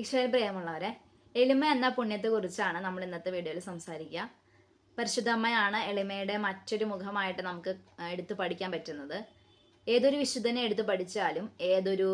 ഈശ്വര പ്രിയമുള്ളവരെ എളിമ എന്ന പുണ്യത്തെക്കുറിച്ചാണ് നമ്മൾ ഇന്നത്തെ വീഡിയോയിൽ സംസാരിക്കുക. പരിശുദ്ധമ്മയാണ് എളിമയുടെ മറ്റൊരു മുഖമായിട്ട് നമുക്ക് എടുത്തു പഠിക്കാൻ പറ്റുന്നത്. ഏതൊരു വിശുദ്ധനെ എടുത്തു പഠിച്ചാലും ഏതൊരു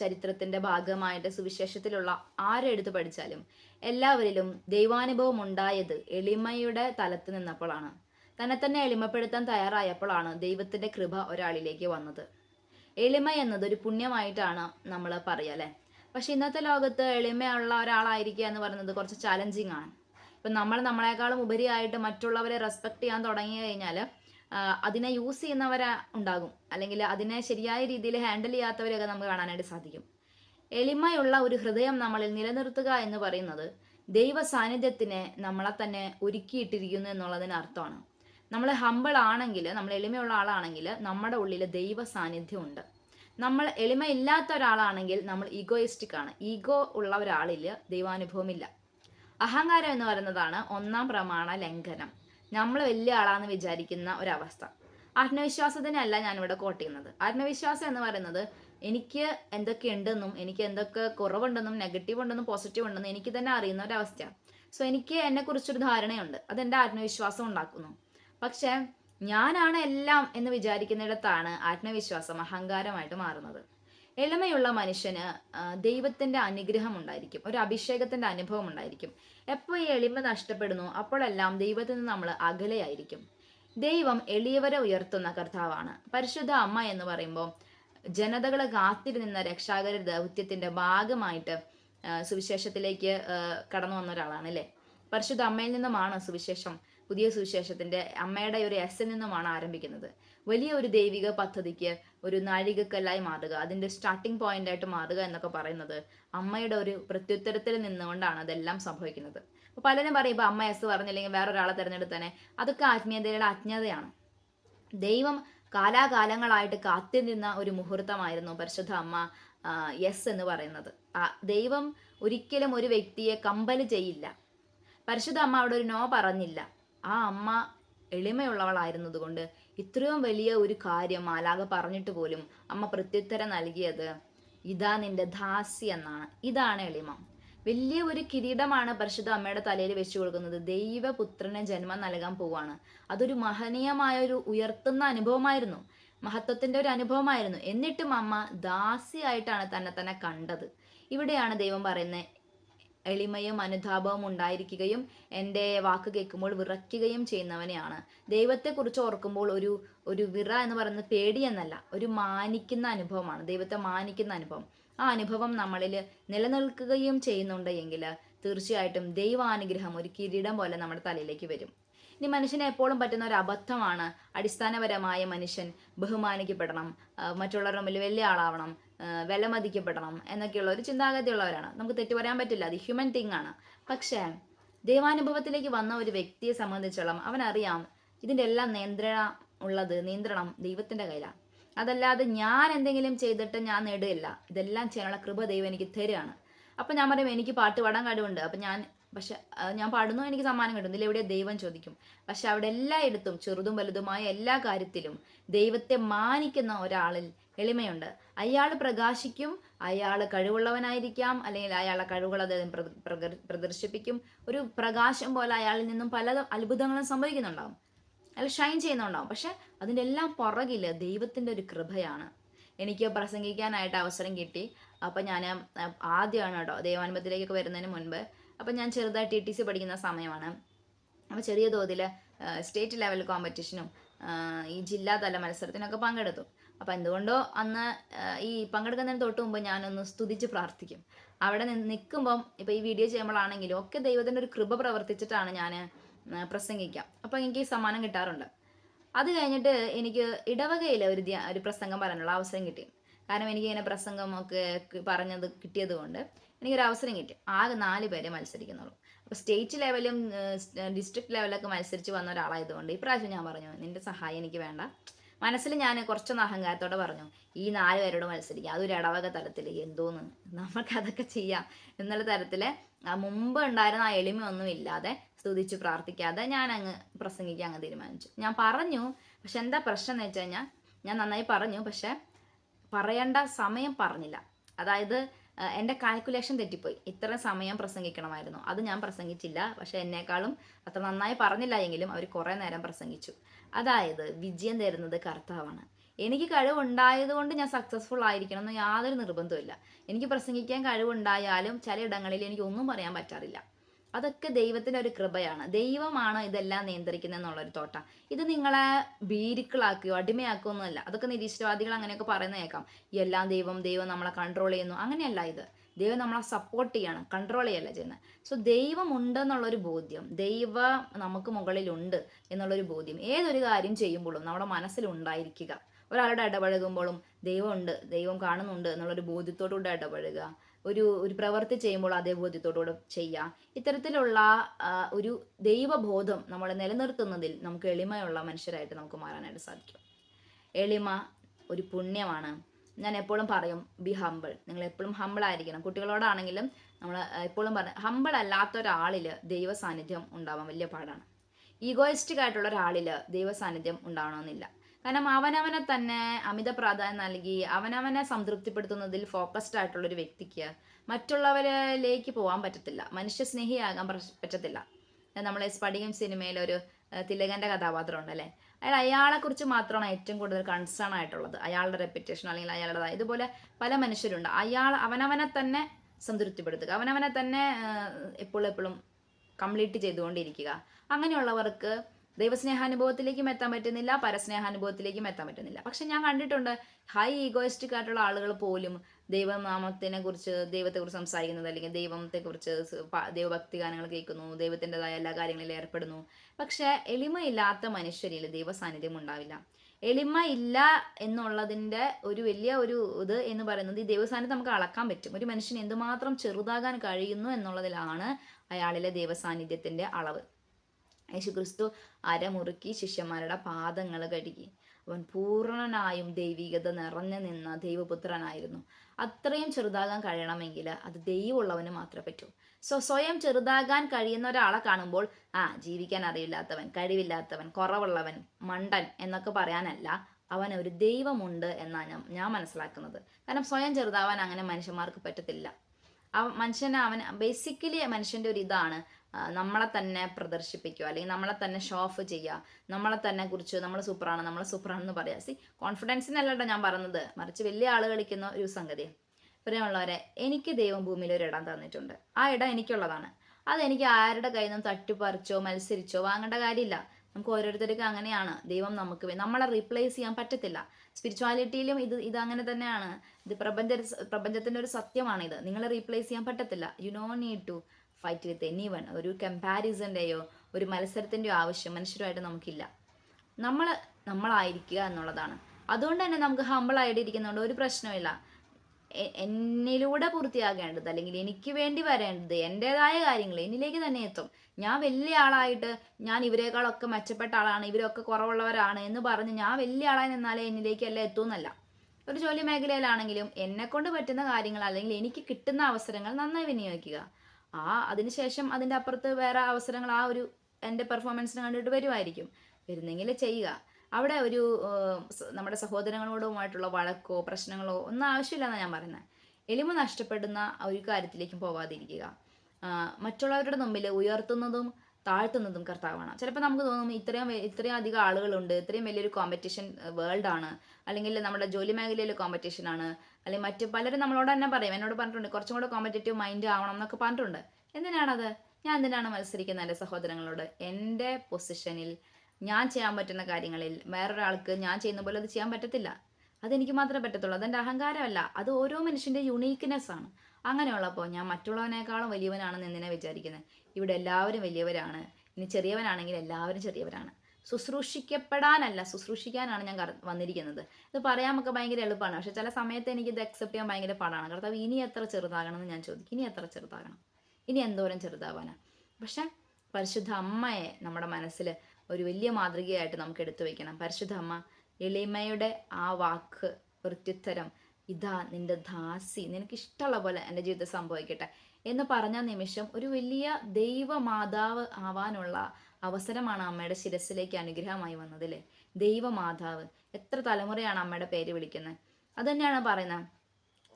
ചരിത്രത്തിന്റെ ഭാഗമായിട്ട് സുവിശേഷത്തിലുള്ള ആരെ എടുത്തു പഠിച്ചാലും എല്ലാവരിലും ദൈവാനുഭവം ഉണ്ടായത് എളിമയുടെ തലത്ത് നിന്നപ്പോഴാണ്. തന്നെ തന്നെ എളിമപ്പെടുത്താൻ തയ്യാറായപ്പോഴാണ് ദൈവത്തിന്റെ കൃപ ഒരാളിലേക്ക് വന്നത്. എളിമ എന്നത് ഒരു പുണ്യമായിട്ടാണ് നമ്മൾ പറയുക അല്ലേ? പക്ഷെ ഇന്നത്തെ ലോകത്ത് എളിമയുള്ള ഒരാളായിരിക്കുക എന്ന് പറയുന്നത് കുറച്ച് ചലഞ്ചിങ് ആണ്. ഇപ്പം നമ്മൾ നമ്മളെക്കാളും ഉപരിയായിട്ട് മറ്റുള്ളവരെ റെസ്പെക്ട് ചെയ്യാൻ തുടങ്ങി കഴിഞ്ഞാൽ അതിനെ യൂസ് ചെയ്യുന്നവരെ ഉണ്ടാകും. അല്ലെങ്കിൽ അതിനെ ശരിയായ രീതിയിൽ ഹാൻഡിൽ ചെയ്യാത്തവരെയൊക്കെ നമുക്ക് കാണാനായിട്ട് സാധിക്കും. എളിമയുള്ള ഒരു ഹൃദയം നമ്മളിൽ നിലനിർത്തുക എന്ന് പറയുന്നത് ദൈവ സാന്നിധ്യത്തിനെ നമ്മളെ തന്നെ ഒരുക്കിയിട്ടിരിക്കുന്നു എന്നുള്ളതിന് അർത്ഥമാണ്. നമ്മൾ ഹമ്പിൾ ആണെങ്കിൽ നമ്മൾ എളിമയുള്ള ആളാണെങ്കിൽ നമ്മുടെ ഉള്ളിൽ ദൈവ സാന്നിധ്യം ഉണ്ട്. നമ്മൾ എളിമ ഇല്ലാത്ത ഒരാളാണെങ്കിൽ നമ്മൾ ഈഗോയിസ്റ്റിക് ആണ്. ഈഗോ ഉള്ള ഒരാളിൽ ദൈവാനുഭവമില്ല. അഹങ്കാരം എന്ന് പറയുന്നതാണ് ഒന്നാം പ്രമാണ ലംഘനം. നമ്മൾ വലിയ ആളാന്ന് വിചാരിക്കുന്ന ഒരവസ്ഥ. ആത്മവിശ്വാസത്തിനല്ല ഞാനിവിടെ കോട്ട് ചെയ്യുന്നത്. ആത്മവിശ്വാസം എന്ന് പറയുന്നത് എനിക്ക് എന്തൊക്കെ ഉണ്ടെന്നും എനിക്ക് എന്തൊക്കെ കുറവുണ്ടെന്നും നെഗറ്റീവ് ഉണ്ടെന്നും പോസിറ്റീവ് ഉണ്ടെന്നും എനിക്ക് തന്നെ അറിയുന്ന ഒരവസ്ഥയാണ്. സോ എനിക്ക് എന്നെക്കുറിച്ചൊരു ധാരണയുണ്ട്. അതെന്റെ ആത്മവിശ്വാസം ഉണ്ടാക്കുന്നു. പക്ഷേ ഞാനാണ് എല്ലാം എന്ന് വിചാരിക്കുന്നിടത്താണ് ആത്മവിശ്വാസം അഹങ്കാരമായിട്ട് മാറുന്നത്. എളിമയുള്ള മനുഷ്യന് ദൈവത്തിന്റെ അനുഗ്രഹം ഉണ്ടായിരിക്കും. ഒരു അഭിഷേകത്തിന്റെ അനുഭവം ഉണ്ടായിരിക്കും. എപ്പോൾ ഈ എളിമ നഷ്ടപ്പെടുന്നു അപ്പോഴെല്ലാം ദൈവത്തിൽ നിന്ന് നമ്മൾ അകലെയായിരിക്കും. ദൈവം എളിയവരെ ഉയർത്തുന്ന കർത്താവാണ്. പരിശുദ്ധ അമ്മ എന്ന് പറയുമ്പോൾ ജനതകളെ കാത്തിരുന്ന രക്ഷാകര ദൗത്യത്തിന്റെ ഭാഗമായിട്ട് സുവിശേഷത്തിലേക്ക് കടന്നു വന്ന ഒരാളാണ് അല്ലേ? പരിശുദ്ധ അമ്മയിൽ നിന്നുമാണ് സുവിശേഷം പുതിയ സുവിശേഷത്തിന്റെ അമ്മയുടെ ഒരു എസ് നിന്നുമാണ് ആരംഭിക്കുന്നത്. വലിയ ഒരു ദൈവിക പദ്ധതിക്ക് ഒരു നാഴികക്കല്ലായി മാറുക അതിന്റെ സ്റ്റാർട്ടിംഗ് പോയിന്റ് ആയിട്ട് മാറുക എന്നൊക്കെ പറയുന്നത് അമ്മയുടെ ഒരു പ്രത്യുത്തരത്തിൽ നിന്നുകൊണ്ടാണ് അതെല്ലാം സംഭവിക്കുന്നത്. അപ്പൊ പലരും പറയും ഇപ്പൊ അമ്മ എസ് പറഞ്ഞില്ലെങ്കിൽ വേറൊരാളെ തിരഞ്ഞെടുത്തനെ. അതൊക്കെ ആത്മീയതയുടെ അജ്ഞതയാണ് ദൈവം കാലാകാലങ്ങളായിട്ട് കാത്തിരുന്ന ഒരു മുഹൂർത്തമായിരുന്നു പരിശുദ്ധ അമ്മ യെസ് എന്ന് പറയുന്നത്. ദൈവം ഒരിക്കലും ഒരു വ്യക്തിയെ കമ്പൽ ചെയ്യില്ല. പരിശുദ്ധ അമ്മ അവിടെ ഒരു നോ പറഞ്ഞില്ല. ആ അമ്മ എളിമയുള്ളവളായിരുന്നതുകൊണ്ട് ഇത്രയും വലിയ ഒരു കാര്യം മാലാക പറഞ്ഞിട്ട് പോലും അമ്മ പ്രത്യുത്തരം നൽകിയത് ഇതാ നിന്റെ ദാസി എന്നാണ്. ഇതാണ് എളിമ. വലിയ ഒരു കിരീടമാണ് പരിശുദ്ധ അമ്മയുടെ തലയിൽ വെച്ചു കൊടുക്കുന്നത്. ദൈവപുത്രന് ജന്മം നൽകാൻ പോവാണ്. അതൊരു മഹനീയമായ ഒരു ഉയർത്തുന്ന അനുഭവമായിരുന്നു. മഹത്വത്തിന്റെ ഒരു അനുഭവമായിരുന്നു. എന്നിട്ടും അമ്മ ദാസിയായിട്ടാണ് തന്നെ തന്നെ കണ്ടത്. ഇവിടെയാണ് ദൈവം പറയുന്നത് എളിമയും അനുതാപവും ഉണ്ടായിരിക്കുകയും എന്റെ വാക്ക് കേൾക്കുമ്പോൾ വിറയ്ക്കുകയും ചെയ്യുന്നവനെയാണ്. ദൈവത്തെക്കുറിച്ച് ഓർക്കുമ്പോൾ ഒരു ഒരു വിറ എന്ന് പറയുന്നത് പേടി എന്നല്ല ഒരു മാനിക്കുന്ന അനുഭവമാണ്. ദൈവത്തെ മാനിക്കുന്ന അനുഭവം. ആ അനുഭവം നമ്മളിൽ നിലനിൽക്കുകയും ചെയ്യുന്നുണ്ട് എങ്കിൽ തീർച്ചയായിട്ടും ദൈവാനുഗ്രഹം ഒരു കിരീടം പോലെ നമ്മുടെ തലയിലേക്ക് വരും. ഇനി മനുഷ്യനെ എപ്പോഴും പറ്റുന്ന ഒരു അബദ്ധമാണ് അടിസ്ഥാനപരമായ മനുഷ്യൻ ബഹുമാനിക്കപ്പെടണം മറ്റുള്ളവരുടെ മുമ്പിൽ വലിയ ആളാവണം വിലമതിക്കപ്പെടണം എന്നൊക്കെയുള്ള ഒരു ചിന്താഗതിയുള്ളവരാണ്. നമുക്ക് തെറ്റു പറയാൻ പറ്റില്ല അത് ഹ്യൂമൻ തിങ് ആണ്. പക്ഷേ ദൈവാനുഭവത്തിലേക്ക് വന്ന ഒരു വ്യക്തിയെ സംബന്ധിച്ചോളം അവനറിയാം ഇതിന്റെ എല്ലാം നിയന്ത്രണ ഉള്ളത് നിയന്ത്രണം ദൈവത്തിന്റെ കയ്യിലാണ്. അതല്ലാതെ ഞാൻ എന്തെങ്കിലും ചെയ്തിട്ട് ഞാൻ നേടുകയില്ല. ഇതെല്ലാം ചെയ്യാനുള്ള കൃപ ദൈവം എനിക്ക് തരികയാണ്. അപ്പം ഞാൻ പറയും എനിക്ക് പാട്ട് പാടാൻ കഴിവുണ്ട്. അപ്പം ഞാൻ പക്ഷെ ഞാൻ പാടുന്നു എനിക്ക് സമ്മാനം കിട്ടും ഇതിൽ എവിടെ ദൈവം ചോദിക്കും. പക്ഷെ അവിടെ എല്ലായിടത്തും ചെറുതും വലുതുമായ എല്ലാ കാര്യത്തിലും ദൈവത്തെ മാനിക്കുന്ന ഒരാളിൽ എളിമയുണ്ട്. അയാൾ പ്രകാശിക്കും അയാൾ കഴിവുള്ളവനായിരിക്കാം അല്ലെങ്കിൽ അയാളെ കഴിവുകൾ അദ്ദേഹം പ്രദർശിപ്പിക്കും. ഒരു പ്രകാശം പോലെ അയാളിൽ നിന്നും പല അത്ഭുതങ്ങളും സംഭവിക്കുന്നുണ്ടാവും. അയാൾ ഷൈൻ ചെയ്യുന്നുണ്ടാവും. പക്ഷെ അതിന്റെ എല്ലാം പുറകിൽ ദൈവത്തിന്റെ ഒരു കൃപയാണ്. എനിക്ക് പ്രസംഗിക്കാനായിട്ട് അവസരം കിട്ടി. അപ്പം ഞാൻ ആദ്യമാണ് കേട്ടോ ദൈവാനുഭവത്തിലേക്കൊക്കെ വരുന്നതിന് മുൻപ്. അപ്പം ഞാൻ ചെറുതായിട്ട് ടി ടി സി പഠിക്കുന്ന സമയമാണ്. അപ്പോൾ ചെറിയ തോതിൽ സ്റ്റേറ്റ് ലെവൽ കോമ്പറ്റീഷനും ഈ ജില്ലാതല മത്സരത്തിനൊക്കെ പങ്കെടുത്തു. അപ്പം എന്തുകൊണ്ടോ അന്ന് ഈ പങ്കെടുക്കുന്നതിന് തൊട്ട് മുമ്പ് ഞാനൊന്ന് സ്തുതിച്ച് പ്രാർത്ഥിക്കും. അവിടെ നിന്ന് നിൽക്കുമ്പം ഇപ്പോൾ ഈ വീഡിയോ ചെയ്യുമ്പോഴാണെങ്കിലും ഒക്കെ ദൈവത്തിന്റെ ഒരു കൃപ പ്രവർത്തിച്ചിട്ടാണ് ഞാൻ പ്രസംഗിക്കാം. അപ്പം എനിക്ക് സമ്മാനം കിട്ടാറുണ്ട്. അത് കഴിഞ്ഞിട്ട് എനിക്ക് ഇടവകയിൽ ഒരു ഒരു പ്രസംഗം പറയാനുള്ള അവസരം കിട്ടി. കാരണം എനിക്ക് ഇങ്ങനെ പ്രസംഗം ഒക്കെ ക- പറഞ്ഞത് കിട്ടിയത് കൊണ്ട് എനിക്കൊരു അവസരം കിട്ടി. ആകെ നാല് പേരെ മത്സരിക്കുന്നുള്ളൂ. അപ്പോൾ സ്റ്റേറ്റ് ലെവലും ഡിസ്ട്രിക്ട് ലെവലൊക്കെ മത്സരിച്ച് വന്ന ഒരാളായതുകൊണ്ട് ഇപ്രാവശ്യം ഞാൻ പറഞ്ഞു നിന്റെ സഹായം എനിക്ക് വേണ്ട. മനസ്സിൽ ഞാൻ കുറച്ചൊന്ന് അഹങ്കാരത്തോടെ പറഞ്ഞു ഈ നാല് പേരോട് മത്സരിക്കുക അതൊരു ഇടവക തലത്തിൽ എന്തോന്ന്? നമുക്കതൊക്കെ ചെയ്യാം. എന്നുള്ള തരത്തിൽ മുമ്പ് ഉണ്ടായിരുന്ന ആ എളിമയൊന്നും ഇല്ലാതെ സ്തുതിച്ച് പ്രാർത്ഥിക്കാതെ ഞാൻ അങ്ങ് പ്രസംഗിക്കാൻ അങ്ങ് തീരുമാനിച്ചു. ഞാൻ പറഞ്ഞു പക്ഷെ എന്താ പ്രശ്നം എന്ന് വെച്ച് കഴിഞ്ഞാൽ ഞാൻ നന്നായി പറഞ്ഞു പക്ഷെ പറയേണ്ട സമയം പറഞ്ഞില്ല. അതായത് എന്റെ കാൽക്കുലേഷൻ തെറ്റിപ്പോയി. ഇത്ര സമയം പ്രസംഗിക്കണമായിരുന്നു. അത് ഞാൻ പ്രസംഗിച്ചില്ല. പക്ഷെ എന്നെക്കാളും അത്ര നന്നായി പറഞ്ഞില്ല എങ്കിലും അവർ കുറേ നേരം പ്രസംഗിച്ചു. അതായത് വിജയം തരുന്നത് കർത്താവാണ്. എനിക്ക് കഴിവുണ്ടായതുകൊണ്ട് ഞാൻ സക്സസ്ഫുൾ ആയിരിക്കണം എന്ന് യാതൊരു നിർബന്ധമില്ല എനിക്ക് പ്രസംഗിക്കാൻ കഴിവുണ്ടായാലും ചിലയിടങ്ങളിൽ എനിക്ക് ഒന്നും പറയാൻ പറ്റാറില്ല. അതൊക്കെ ദൈവത്തിന്റെ ഒരു കൃപയാണ്. ദൈവമാണ് ഇതെല്ലാം നിയന്ത്രിക്കുന്നത് എന്നുള്ളൊരു തോട്ടം. ഇത് നിങ്ങളെ ഭീരുക്കളാക്കുകയോ അടിമയാക്കുകയോ ഒന്നുമല്ല. അതൊക്കെ നിരീശ്വരവാദികൾ അങ്ങനെയൊക്കെ പറയുന്ന കേൾക്കാം. എല്ലാം ദൈവം ദൈവം നമ്മളെ കൺട്രോൾ ചെയ്യുന്നു. അങ്ങനെയല്ല ഇത്. ദൈവം നമ്മളെ സപ്പോർട്ട് ചെയ്യാണ്. കൺട്രോൾ ചെയ്യല്ല ചെയ്യുന്നത് സോ ദൈവം ഉണ്ടെന്നുള്ളൊരു ബോധ്യം ദൈവം നമുക്ക് മുകളിലുണ്ട് എന്നുള്ളൊരു ബോധ്യം ഏതൊരു കാര്യം ചെയ്യുമ്പോഴും നമ്മുടെ മനസ്സിലുണ്ടായിരിക്കുക. ഒരാളുടെ ഇടപഴകുമ്പോഴും ദൈവമുണ്ട് ദൈവം കാണുന്നുണ്ട് എന്നുള്ളൊരു ബോധ്യത്തോടുകൂടെ ഇടപഴകുക ഒരു ഒരു പ്രവൃത്തി ചെയ്യുമ്പോൾ അതേ ബോധ്യത്തോടുകൂടെ ചെയ്യുക ഇത്തരത്തിലുള്ള ഒരു ദൈവബോധം നമ്മളെ നിലനിർത്തുന്നതിൽ നമുക്ക് എളിമയുള്ള മനുഷ്യരായിട്ട് നമുക്ക് മാറാനായിട്ട് സാധിക്കും. എളിമ ഒരു പുണ്യമാണ്. ഞാൻ എപ്പോഴും പറയും ബി ഹമ്പിൾ നിങ്ങൾ എപ്പോഴും ഹമ്പിൾ ആയിരിക്കണം. കുട്ടികളോടാണെങ്കിലും നമ്മൾ എപ്പോഴും പറഞ്ഞ ഹമ്പിൾ അല്ലാത്ത ഒരാളിൽ ദൈവ സാന്നിധ്യം ഉണ്ടാവാൻ വലിയ പാടാണ്. ഈഗോയിസ്റ്റിക് ആയിട്ടുള്ള ഒരാളിൽ ദൈവ സാന്നിധ്യം ഉണ്ടാവണമെന്നില്ല. കാരണം അവനവനെ തന്നെ അമിത പ്രാധാന്യം നൽകി അവനവനെ സംതൃപ്തിപ്പെടുത്തുന്നതിൽ ഫോക്കസ്ഡ് ആയിട്ടുള്ള ഒരു വ്യക്തിക്ക് മറ്റുള്ളവരിലേക്ക് പോകാൻ പറ്റത്തില്ല. മനുഷ്യസ്നേഹിയാകാൻ പറ്റത്തില്ല. നമ്മളെ സ്പടികം സിനിമയിലൊരു തിലകന്റെ കഥാപാത്രം ഉണ്ടല്ലേ അയാൾ അയാളെക്കുറിച്ച് മാത്രമാണ് ഏറ്റവും കൂടുതൽ കൺസേൺ ആയിട്ടുള്ളത്. അയാളുടെ റെപ്യൂട്ടേഷൻ അല്ലെങ്കിൽ അയാളുടെ ഇതുപോലെ പല മനുഷ്യരുണ്ട്. അയാൾ അവനവനെ തന്നെ സംതൃപ്തിപ്പെടുത്തുക. അവനവനെ തന്നെ എപ്പോഴും എപ്പോഴും കംപ്ലീറ്റ് ചെയ്തുകൊണ്ടിരിക്കുക. അങ്ങനെയുള്ളവർക്ക് ദൈവസ്നേഹാനുഭവത്തിലേക്കും എത്താൻ പറ്റുന്നില്ല പരസ്നേഹാനുഭവത്തിലേക്കും എത്താൻ പറ്റുന്നില്ല. പക്ഷെ ഞാൻ കണ്ടിട്ടുണ്ട് ഹൈ ഈഗോയിസ്റ്റിക് ആയിട്ടുള്ള ആളുകൾ പോലും ദൈവനാമത്തിനെ കുറിച്ച് ദൈവത്തെക്കുറിച്ച് സംസാരിക്കുന്നത് അല്ലെങ്കിൽ ദൈവത്തെക്കുറിച്ച് കുറിച്ച് ദൈവഭക്തി ഗാനങ്ങൾ കേൾക്കുന്നു ദൈവത്തിന്റെതായ എല്ലാ കാര്യങ്ങളിലും ഏർപ്പെടുന്നു. പക്ഷെ എളിമയില്ലാത്ത മനുഷ്യരിൽ ദൈവ സാന്നിധ്യം ഉണ്ടാവില്ല. എളിമ ഇല്ല എന്നുള്ളതിന്റെ ഒരു വലിയ ഒരു ഇത് എന്ന് പറയുന്നത് ഈ ദൈവസാന്നിധ്യം നമുക്ക് അളക്കാൻ പറ്റും. ഒരു മനുഷ്യന് എന്തുമാത്രം ചെറുതാകാൻ കഴിയുന്നു എന്നുള്ളതിലാണ് അയാളിലെ ദൈവസാന്നിധ്യത്തിന്റെ അളവ്. യേശുക്രിസ്തു അരമുറുക്കി ശിഷ്യന്മാരുടെ പാദങ്ങൾ കഴുകി. അവൻ പൂർണനായും ദൈവികത നിറഞ്ഞു നിന്ന ദൈവപുത്രനായിരുന്നു. അത്രയും ചെറുതാകാൻ കഴിയണമെങ്കിൽ അത് ദൈവമുള്ളവന് മാത്രമേ പറ്റൂ. സോ സ്വയം ചെറുതാകാൻ കഴിയുന്ന ഒരാളെ കാണുമ്പോൾ ആ ജീവിക്കാൻ അറിയില്ലാത്തവൻ കഴിവില്ലാത്തവൻ കുറവുള്ളവൻ മണ്ടൻ എന്നൊക്കെ പറയാനല്ല അവൻ ഒരു ദൈവമുണ്ട് എന്നാണ് ഞാൻ മനസ്സിലാക്കുന്നത്. കാരണം സ്വയം ചെറുതാവാൻ അങ്ങനെ മനുഷ്യന്മാർക്ക് പറ്റത്തില്ല. അവ മനുഷ്യനെ അവൻ ബേസിക്കലി മനുഷ്യന്റെ ഒരു ഇതാണ്. ആ, നമ്മളെ തന്നെ പ്രദർശിപ്പിക്കുക അല്ലെങ്കിൽ നമ്മളെ തന്നെ ഷോ ഓഫ് ചെയ്യുക നമ്മളെ തന്നെ കുറിച്ച് നമ്മൾ സൂപ്പറാണ് നമ്മൾ സൂപ്പറാണെന്ന് പറയാം. സി കോൺഫിഡൻസിനല്ലട്ടോ ഞാൻ പറഞ്ഞത്. മറിച്ച് വലിയ ആൾ കളിക്കുന്ന ഒരു സംഗതി. പ്രിയമുള്ളവരെ എനിക്ക് ദൈവം ഭൂമിയിൽ ഒരു ഇടം തന്നിട്ടുണ്ട്. ആ ഇടം എനിക്കുള്ളതാണ്. അതെനിക്ക് ആരുടെ കയ്യിൽ നിന്നും തട്ടിപ്പറിച്ചോ മത്സരിച്ചോ വാങ്ങേണ്ട കാര്യമില്ല. നമുക്ക് ഓരോരുത്തർക്കും അങ്ങനെയാണ്. ദൈവം നമുക്ക് നമ്മളെ റീപ്ലേസ് ചെയ്യാൻ പറ്റത്തില്ല. സ്പിരിച്വാലിറ്റിയിലും ഇത് ഇത് അങ്ങനെ തന്നെയാണ്. ഇത് പ്രപഞ്ച പ്രപഞ്ചത്തിന്റെ ഒരു സത്യമാണ് ഇത് നിങ്ങളെ റീപ്ലേസ് ചെയ്യാൻ പറ്റത്തില്ല. You no need to fight with anyone ഒരു കമ്പാരിസന്റെയോ ഒരു മത്സരത്തിന്റെയോ ആവശ്യം മനുഷ്യരുമായിട്ട് നമുക്കില്ല. നമ്മൾ നമ്മളായിരിക്കുക എന്നുള്ളതാണ്. അതുകൊണ്ട് തന്നെ നമുക്ക് ഹമ്പിളായിട്ട് ഇരിക്കുന്നതുകൊണ്ട് ഒരു പ്രശ്നമില്ല എന്നിലൂടെ പൂർത്തിയാകേണ്ടത് അല്ലെങ്കിൽ എനിക്ക് വേണ്ടി വരേണ്ടത് എന്റെതായ കാര്യങ്ങൾ എന്നിലേക്ക് തന്നെ എത്തും. ഞാൻ വലിയ ആളായിട്ട് ഞാൻ ഇവരെക്കാളൊക്കെ മെച്ചപ്പെട്ട ആളാണ് ഇവരൊക്കെ കുറവുള്ളവരാണ് എന്ന് പറഞ്ഞ് ഞാൻ വലിയ ആളായി നിന്നാലേ എന്നിലേക്കല്ല എത്തുമെന്നല്ല ഒരു ജോലി മേഖലയിലാണെങ്കിലും എന്നെ കൊണ്ട് പറ്റുന്ന കാര്യങ്ങൾ അല്ലെങ്കിൽ എനിക്ക് കിട്ടുന്ന അവസരങ്ങൾ നന്നായി വിനിയോഗിക്കുക. ആ അതിനുശേഷം അതിന്റെ അപ്പുറത്ത് വേറെ അവസരങ്ങൾ ആ ഒരു എന്റെ പെർഫോമൻസിന് കണ്ടിട്ട് വരുമായിരിക്കും വരുന്നെങ്കിൽ ചെയ്യുക. അവിടെ ഒരു നമ്മുടെ സഹോദരങ്ങളോടുമായിട്ടുള്ള വഴക്കോ പ്രശ്നങ്ങളോ ഒന്നും ആവശ്യമില്ലെന്നാണ് ഞാൻ പറയുന്നത് എളിമ നഷ്ടപ്പെടുന്ന ഒരു കാര്യത്തിലേക്കും പോവാതിരിക്കുക. മറ്റുള്ളവരുടെ മുമ്പിൽ ഉയർത്തുന്നതും താഴ്ത്തുന്നതും കർത്താവാണ്. ചിലപ്പോൾ നമുക്ക് തോന്നും ഇത്രയും ഇത്രയും അധികം ആളുകളുണ്ട് ഇത്രയും വലിയൊരു കോമ്പറ്റീഷൻ ആണ്. അല്ലെങ്കിൽ നമ്മുടെ ജോലി മേഖലയിൽ കോമ്പറ്റീഷൻ ആണ്. അല്ലെങ്കിൽ മറ്റ് പലരും നമ്മളോട് തന്നെ പറയും എന്നോട് പറഞ്ഞിട്ടുണ്ട് കുറച്ചും കൂടെ കോമ്പറ്റേറ്റീവ് മൈൻഡ് ആവണം എന്നൊക്കെ പറഞ്ഞിട്ടുണ്ട്. എന്തിനാണത്? ഞാൻ എന്തിനാണ് മത്സരിക്കുന്നത് എന്റെ സഹോദരങ്ങളോട്? എന്റെ പൊസിഷനിൽ ഞാൻ ചെയ്യാൻ പറ്റുന്ന കാര്യങ്ങളിൽ വേറൊരാൾക്ക് ഞാൻ ചെയ്യുന്ന പോലെ അത് ചെയ്യാൻ പറ്റത്തില്ല. അതെനിക്ക് മാത്രമേ പറ്റത്തുള്ളൂ. അതെന്റെ അഹങ്കാരമല്ല. അത് ഓരോ മനുഷ്യന്റെ യുണീക്ക്നെസ് ആണ്. അങ്ങനെയുള്ളപ്പോൾ ഞാൻ മറ്റുള്ളവനേക്കാളും വലിയവനാണെന്ന് എന്തിനാണ് വിചാരിക്കുന്നത് ഇവിടെ എല്ലാവരും വലിയവരാണ്. ഇനി ചെറിയവനാണെങ്കിൽ എല്ലാവരും ചെറിയവരാണ്. ശുശ്രൂഷിക്കപ്പെടാനല്ല ശുശ്രൂഷിക്കാനാണ് ഞാൻ വന്നിരിക്കുന്നത്. ഇത് പറയാമൊക്കെ ഭയങ്കര എളുപ്പമാണ്. പക്ഷെ ചില സമയത്ത് എനിക്ക് ഇത് അക്സെപ്റ്റ് ചെയ്യാൻ ഭയങ്കര പാടാണ്. കർത്താവ് ഇനി എത്ര ചെറുതാകണം എന്ന് ഞാൻ ചോദിക്കും. ഇനി എത്ര ചെറുതാകണം? ഇനി എന്തോരം ചെറുതാവാനാ? പക്ഷെ പരിശുദ്ധ അമ്മയെ നമ്മുടെ മനസ്സിൽ ഒരു വലിയ മാതൃകയായിട്ട് നമുക്ക് എടുത്തു വയ്ക്കണം പരിശുദ്ധ അമ്മ എളിമയുടെ ആ വാക്ക് പ്രത്യുത്തരം ഇതാ നിന്റെ ദാസി നിനക്ക് ഇഷ്ടമുള്ള പോലെ എന്റെ ജീവിതം സംഭവിക്കട്ടെ എന്ന് പറഞ്ഞ നിമിഷം ഒരു വലിയ ദൈവമാതാവ് ആവാനുള്ള അവസരമാണ് അമ്മയുടെ ശിരസിലേക്ക് അനുഗ്രഹമായി വന്നത് അല്ലേ ദൈവമാതാവ്. എത്ര തലമുറയാണ് അമ്മയുടെ പേര് വിളിക്കുന്നത്? അത് തന്നെയാണ് പറയുന്നത്.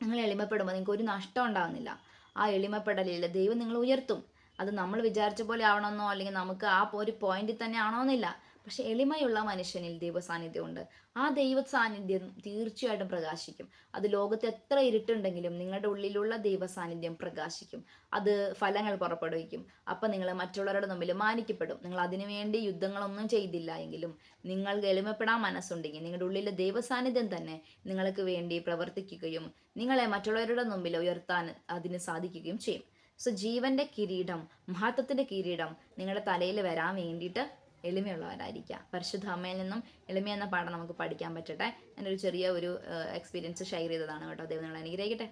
നിങ്ങൾ എളിമപ്പെടുമ്പോൾ നിങ്ങൾക്ക് ഒരു നഷ്ടം ഉണ്ടാകുന്നില്ല. ആ എളിമപ്പെടലില്ല ദൈവം നിങ്ങൾ ഉയർത്തും. അത് നമ്മൾ വിചാരിച്ച പോലെ ആവണമെന്നോ അല്ലെങ്കിൽ നമുക്ക് ആ ഒരു പോയിന്റിൽ തന്നെ ആണോന്നില്ല പക്ഷെ എളിമയുള്ള മനുഷ്യനിൽ ദൈവ സാന്നിധ്യമുണ്ട് ആ ദൈവ സാന്നിധ്യം തീർച്ചയായിട്ടും പ്രകാശിക്കും. അത് ലോകത്ത് എത്ര ഇരുട്ടുണ്ടെങ്കിലും നിങ്ങളുടെ ഉള്ളിലുള്ള ദൈവ സാന്നിധ്യം പ്രകാശിക്കും. അത് ഫലങ്ങൾ പുറപ്പെടുവിക്കും. അപ്പം നിങ്ങൾ മറ്റുള്ളവരുടെ മുമ്പിൽ മാനിക്കപ്പെടും. നിങ്ങൾ അതിനുവേണ്ടി യുദ്ധങ്ങളൊന്നും ചെയ്തില്ല എങ്കിലും നിങ്ങൾക്ക് എളിമപ്പെടാൻ മനസ്സുണ്ടെങ്കിൽ നിങ്ങളുടെ ഉള്ളിലെ ദൈവ സാന്നിധ്യം തന്നെ നിങ്ങൾക്ക് വേണ്ടി പ്രവർത്തിക്കുകയും നിങ്ങളെ മറ്റുള്ളവരുടെ മുമ്പിൽ ഉയർത്താൻ അതിന് സാധിക്കുകയും ചെയ്യും. സോ ജീവന്റെ കിരീടം മഹത്വത്തിന്റെ കിരീടം നിങ്ങളുടെ തലയിൽ വരാൻ വേണ്ടിയിട്ട് എളിമയുള്ളവരായിരിക്കുക പരിശുദ്ധ അമ്മയിൽ നിന്നും എളിമ എന്ന പാഠം നമുക്ക് പഠിക്കാൻ പറ്റട്ടെ. ഞാനൊരു ചെറിയ ഒരു എക്സ്പീരിയൻസ് ഷെയർ ചെയ്തതാണ് കേട്ടോ. ദൈവം നിങ്ങൾ അനുഗ്രഹിക്കട്ടെ.